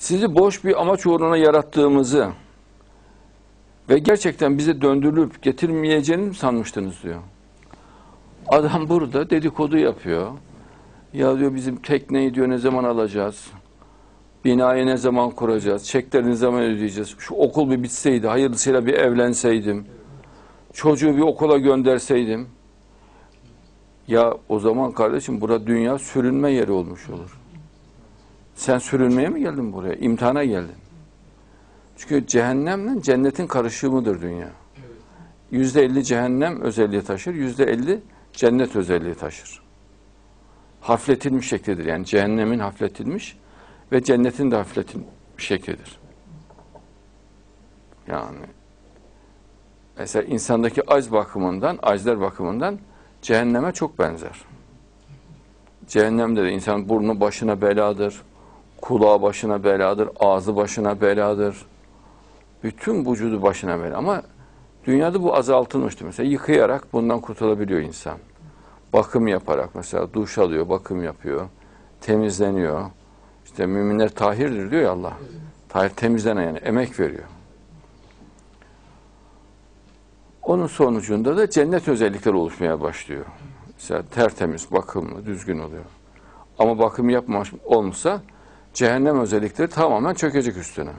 sizi boş bir amaç uğruna yarattığımızı ve gerçekten bize döndürülüp getirmeyeceğini mi sanmıştınız diyor. Adam burada dedikodu yapıyor. Ya diyor bizim tekneyi diyor ne zaman alacağız? Binayı ne zaman kuracağız? Çekleri ne zaman ödeyeceğiz? Şu okul bir bitseydi, hayırlısıyla bir evlenseydim. Çocuğu bir okula gönderseydim. Ya o zaman kardeşim bura dünya sürünme yeri olmuş olur. Sen sürünmeye mi geldin buraya? İmtihana geldin. Çünkü cehennemle cennetin karışımıdır dünya. Yüzde elli cehennem özelliği taşır, yüzde elli cennet özelliği taşır. Hafletilmiş şeklidir. Yani cehennemin hafletilmiş ve cennetin de hafletilmiş şeklidir. Yani mesela insandaki acz bakımından, aczler bakımından cehenneme çok benzer. Cehennemde de insan burnu başına beladır, kulağı başına beladır, ağzı başına beladır. Bütün vücudu başına bela. Ama dünyada bu azaltılmıştı. Mesela yıkayarak bundan kurtulabiliyor insan. Bakım yaparak mesela duş alıyor, bakım yapıyor, temizleniyor. İşte müminler tahirdir diyor ya Allah. Tahir temizlenen yani emek veriyor. Onun sonucunda da cennet özellikleri oluşmaya başlıyor. Mesela tertemiz, bakımlı, düzgün oluyor. Ama bakım yapmamış olmuşsa cehennem özellikleri tamamen çökecek üstüne.